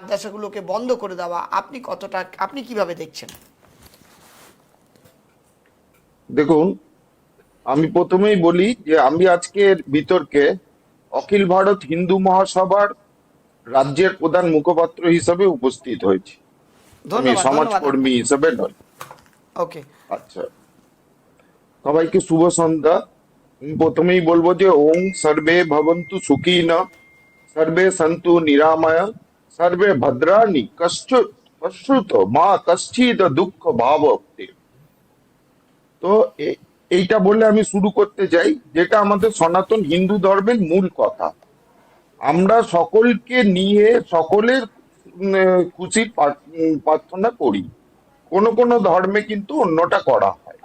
মাদ্রাসাগুলোকে বন্ধ করে দেওয়া আপনি কতটা আপনি কীভাবে দেখছেন? দেখুন আমি প্রথমেই বলি যে আমি আজকের বিতর্কে অখিল ভারত হিন্দু মহাসভার রাজ্যের প্রধান মুখপাত্র হিসেবে উপস্থিত হয়েছি। আমি সমাজকর্মী হিসেবে নয়। ওকে। আচ্ছা। সবাইকে শুভ সন্ধ্যা। প্রথমেই বলব যে ওং সর্বে ভবন্তু সুখী না সর্বে সন্তু নিরাময়। ভদ্রাণি কষ্ট পশ্রুত মা কশ্চিদ দুঃখ ভাব তো এইটা বলে আমি শুরু করতে চাই, যেটা আমাদের সনাতন হিন্দু ধর্মের মূল কথা। আমরা সকলকে নিয়ে সকলের খুশির প্রার্থনা করি। কোন কোন ধর্মে কিন্তু অন্যটা করা হয়।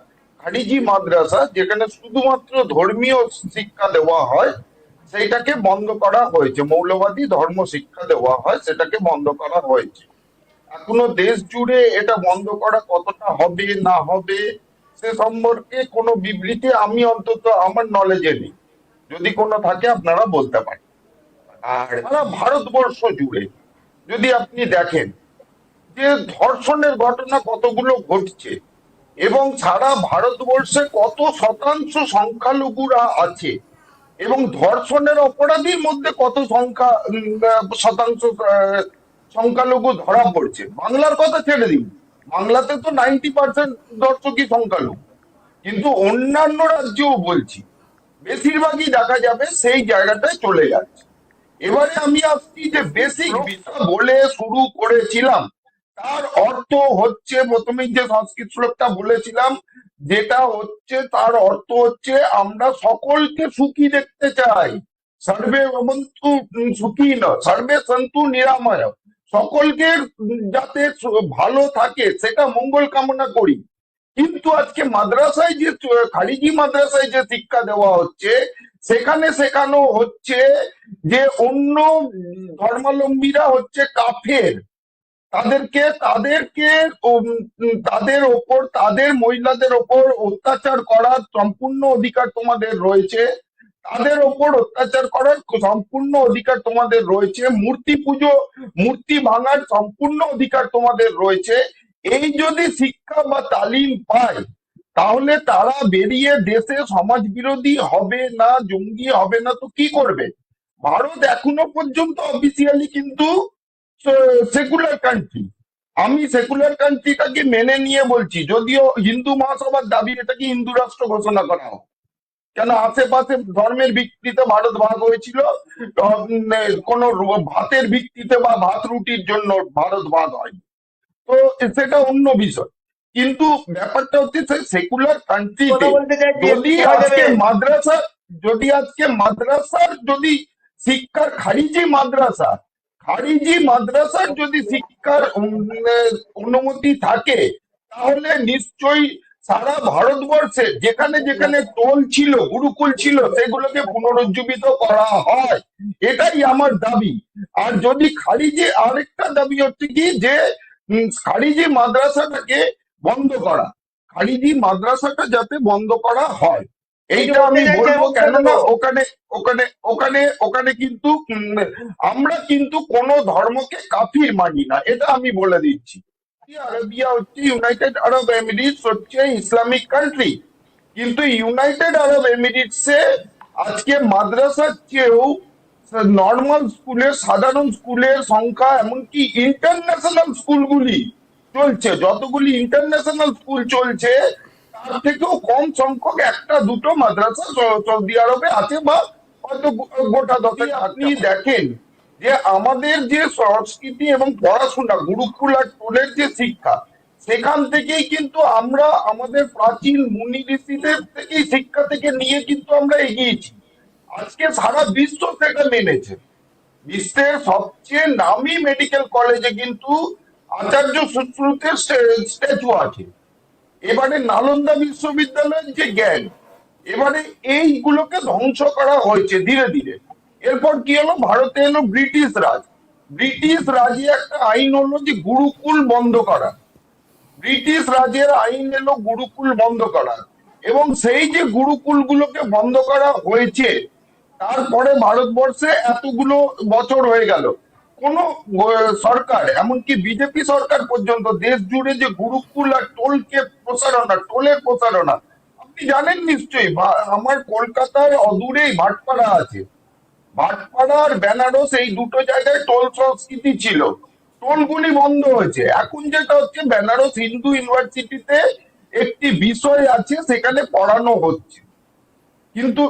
খারিজি মাদ্রাসা যেখানে শুধুমাত্র ধর্মীয় শিক্ষা দেওয়া হয় সেইটাকে বন্ধ করা হয়েছে। মৌলবাদী ধর্ম শিক্ষা দেওয়া হয়, সেটাকে বন্ধ করা হয়েছে। এখনও দেশ জুড়ে এটা বন্ধ করা কতটা হবে, না হবে, সে সম্পর্কে কোনো বিবৃতি আমি অন্তত আমার নলেজে নেই। যদি কোনো থাকে, আপনারা বলতে পারেন। আর সারা ভারতবর্ষ জুড়ে যদি আপনি দেখেন যে ধর্ষণের ঘটনা কতগুলো ঘটছে এবং সারা ভারতবর্ষে কত শতাংশ সংখ্যালঘুরা আছে এবং ধর্ষণের অপরাধীর মধ্যে কত সংখ্যা শতাংশ সংখ্যালঘু ধরা পড়ছে? বাংলার কথা ছেড়ে দিন। বাংলাতে তো নাইনটি পার্সেন্ট দর্শকই সংখ্যালঘু। কিন্তু অন্যান্য রাজ্যেও বলছি বেশিরভাগই দেখা যাবে সেই জায়গাটায় চলে যাচ্ছে। এবারে আমি আসছি যে বেসিক বিষয় বলে শুরু করেছিলাম। তার অর্থ হচ্ছে প্রথমেই যে সংস্কৃত শ্লোকটা বলেছিলাম, যেটা হচ্ছে, তার অর্থ হচ্ছে, আমরা সকলকে সুখী দেখতে চাই। সর্বে ভবন্তু সুখী ন, সর্বে সন্তু নিরাময়। সকলকে যাতে ভালো থাকে, সেটা মঙ্গল কামনা করি। কিন্তু আজকে মাদ্রাসায় যে খারিজি মাদ্রাসায় যে শিক্ষা দেওয়া হচ্ছে, সেখানে শেখানো হচ্ছে যে, অন্য ধর্মাবলম্বীরা হচ্ছে কাফের। তাদেরকে তাদেরকে তাদের ওপর, তাদের মহিলাদের ওপর অত্যাচার করার সম্পূর্ণ অধিকার তোমাদের রয়েছে। তাদের ওপর অত্যাচার করার সম্পূর্ণ অধিকার তোমাদের রয়েছে। মূর্তি পুজো, মূর্তি ভাঙার সম্পূর্ণ অধিকার তোমাদের রয়েছে। এই যদি শিক্ষা বা তালিম পায়, তাহলে তারা বেরিয়ে দেশে সমাজ বিরোধী হবে না, জঙ্গি হবে না, তো কি করবে? ভারত এখনও পর্যন্ত অফিসিয়ালি কিন্তু সেকুলার কান্ট্রি আমি সেকুলার কান্ট্রিটাকে মেনে নিয়ে বলছি যদিও হিন্দু মহাসভার দাবি এটাকে হিন্দু রাষ্ট্র ঘোষণা করা হোক। কেন আশেপাশে ধর্মের ভিত্তিতে ভারত ভাগ হয়েছিল কোন ভাতের ভিত্তিতে বা ভাত রুটির জন্য ভারত ভাগ হয়নি। তো সেটা অন্য বিষয়। কিন্তু ব্যাপারটা হচ্ছে সেকুলার চাইছি যদি আজকে মাদ্রাসা যদি আজকে মাদ্রাসার যদি শিক্ষার খারিজি মাদ্রাসা খারিজি মাদ্রাসার যদি শিক্ষার অনুমতি থাকে, তাহলে নিশ্চয়ই সারা ভারতবর্ষে যেখানে যেখানে টোল ছিল, গুরুকুল ছিল, সেগুলোকে পুনরুজ্জীবিত করা হয়। এটাই আমার দাবি। আর যদি খারিজি আরেকটা দাবি হচ্ছে কি, যে খারিজি মাদ্রাসাটাকে বন্ধ করা। খারিজি মাদ্রাসাটা যাতে বন্ধ করা হয়। এইটা আমি বলব কেননা ওখানে ওখানে ওখানে ওখানে কিন্তু আমরা কিন্তু কোন ধর্মকে কাফির মানি না এটা আমি বলে দিচ্ছি। আরবিয়া হচ্ছে ইউনাইটেড আরব এমিরেটস হচ্ছে ইসলামিক কান্ট্রি কিন্তু ইউনাইটেড আরব এমিরেটসে আজকে মাদ্রাসার চেয়েও নর্মাল স্কুলের সাধারণ স্কুলের সংখ্যা এমনকি ইন্টারন্যাশনাল স্কুলগুলি চলছে। যতগুলি ইন্টারন্যাশনাল স্কুল চলছে তার থেকেও কম সংখ্যক একটা দুটো মাদ্রাসা সৌদি আরবে আছে বা হয়তো গোটা দশে আপনি দেখেন যে আমাদের যে সংস্কৃতি এবং পড়াশোনা গুরুকুল আর টোলের যে শিক্ষা সেখান থেকেই কিন্তু আমরা আমাদের প্রাচীন মুনি ঋষিদের থেকেই শিক্ষা থেকে নিয়ে কিন্তু আমরা এগিয়েছি। আজকে সারা বিশ্ব সেটা মেনেছে বিশ্বের সবচেয়ে নামি মেডিকেল কলেজে কিন্তু আচার্য সুশ্রুতের স্ট্যাচু আছে। এবারে নালন্দা বিশ্ববিদ্যালয়ের যে জ্ঞান, এবারে এইগুলোকে ধ্বংস করা হয়েছে ধীরে ধীরে। এরপর কি হলো? ভারতে এলো ব্রিটিশ রাজ। ব্রিটিশ রাজে একটা আইন হলো যে গুরুকুল বন্ধ করা। ব্রিটিশ রাজের আইন এলো গুরুকুল বন্ধ করা। এবং সেই যে গুরুকুলগুলোকে বন্ধ করা হয়েছে, তারপরে ভারতবর্ষে এতগুলো বছর হয়ে গেল। কোন সরকার, এমনকি বিজেপি সরকার পর্যন্ত দেশ জুড়ে যে গুরুকুল আর টোলকে প্রসারণা, টোলের প্রসারণা, আপনি জানেন নিশ্চয়ই আমার কলকাতার অদূরেই ভাটপাড়া আছে। ভাটপাড়া আর বেনারস এই দুটো জায়গায় টোল সংস্কৃতি ছিল। টোলগুলি বন্ধ হয়েছে। এখন যেটা হচ্ছে, বেনারস হিন্দু ইউনিভার্সিটিতে একটি বিষয় আছে, সেখানে পড়ানো হচ্ছে। কিন্তু